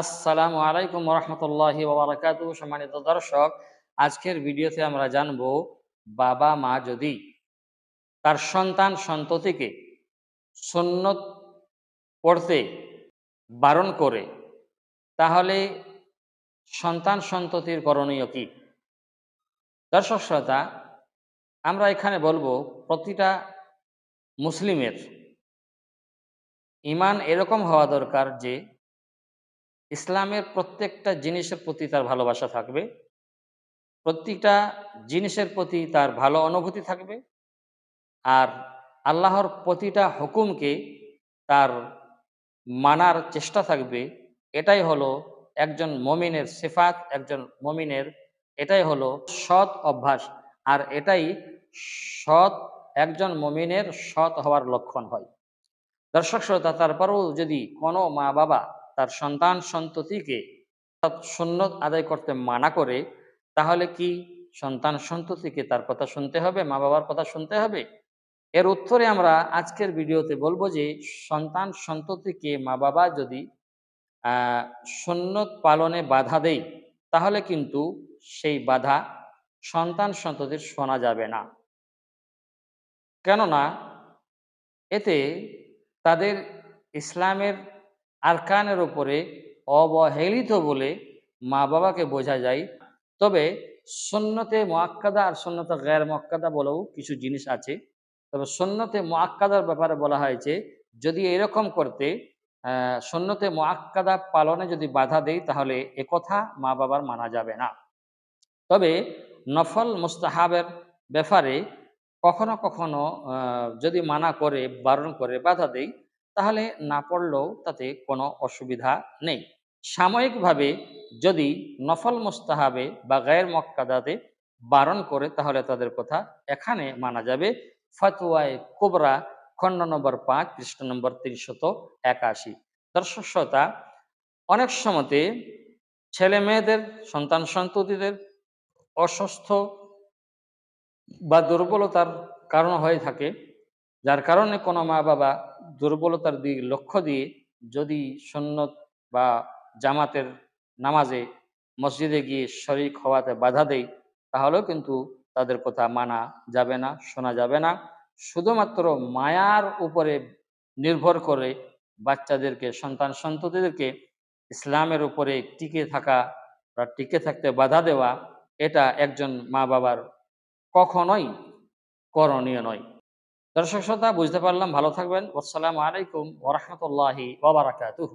আসসালামু আলাইকুম রহমতুল্লাহ বারাকাত সম্মানিত দর্শক, আজকের ভিডিওতে আমরা জানব, বাবা মা যদি তার সন্তান সন্ততিকে সুন্নত পড়তে বারণ করে, তাহলে সন্তান সন্ততির করণীয় কি? দর্শক শ্রোতা, আমরা এখানে বলব, প্রতিটা মুসলিমের ইমান এরকম হওয়া দরকার যে ইসলামের প্রত্যেকটা জিনিসের প্রতি তার ভালোবাসা থাকবে। প্রত্যেকটা জিনিসের প্রতি তার ভালো অনুভূতি থাকবে। আর আল্লাহর প্রতিটা হুকুমকে তার মানার চেষ্টা থাকবে। এটাই হলো একজন মমিনের সেফাত, একজন মমিনের এটাই হলো সৎ অভ্যাস। আর এটাই সৎ একজন মমিনের সৎ হওয়ার লক্ষণ হয়। দর্শক শ্রোতা তারপরেও যদি কোনো মা বাবা তার সন্তান সন্ততিকে সুন্নত আদায় করতে মানা করে, তাহলে কি সন্তান সন্ততিকে তার কথা শুনতে হবে মা বাবার কথা শুনতে হবে? এর উত্তরে আমরা আজকের ভিডিওতে বলব যে, সন্তান সন্ততিকে মা বাবা যদি সুন্নত পালনে বাধা দেয়, তাহলে কিন্তু সেই বাধা সন্তান সন্ততির শোনা যাবে না। কেননা, এতে তাদের ইসলামের আরকানের ওপরে অবহেলিত বলে মা বাবাকে বোঝা যায়। তবে সন্ন্যতে মোয়াক্কাদা আর সন্ন্যতে গ্যার মক্কাদা বলেও কিছু জিনিস আছে। তবে সন্ন্যতে মোয়াক্কাদার ব্যাপারে বলা হয়েছে, যদি এরকম করতে সন্ন্যতে মোয়াক্কাদা পালনে যদি বাধা দেয়, তাহলে একথা মা বাবার মানা যাবে না। তবে নফল মুস্তাহাবের ব্যাপারে কখনো কখনো যদি মানা করে, বারণ করে, বাধা দেয় তাহলে না পড়লেও তাতে কোনো অসুবিধা নেই। সাময়িকভাবে যদি নফল মোস্তাহাবে বা গায়ের মক্কাদাতে বারণ করে, তাহলে তাদের কথা এখানে মানা যাবে। ফতুয়ায় কোবরা, খণ্ড নম্বর পাঁচ, পৃষ্ঠ নম্বর তিনশত একাশি। দর্শক শ্রোতা, অনেক সময়তে ছেলে মেয়েদের, সন্তান সন্ততিদের অসুস্থ বা দুর্বলতার কারণ হয়ে থাকে। যার কারণে কোনো মা বাবা দুর্বলতার দিক লক্ষ্য দিয়ে যদি সন্ন্যত বা জামাতের নামাজে মসজিদে গিয়ে শরিক হওয়াতে বাধা দেয় তাহলেও কিন্তু তাদের কথা মানা যাবে না, শোনা যাবে না। শুধুমাত্র মায়ার উপরে নির্ভর করে বাচ্চাদেরকে, সন্তান সন্ততিদেরকে ইসলামের উপরে টিকে থাকা বা টিকে থাকতে বাধা দেওয়া, এটা একজন মা বাবার কখনোই করণীয় নয়। দর্শক শ্রোতা বুঝতে পারলাম। ভালো থাকবেন। আসসালামু আলাইকুম ওরহমতুল্লাহি ওবরাকাতুহ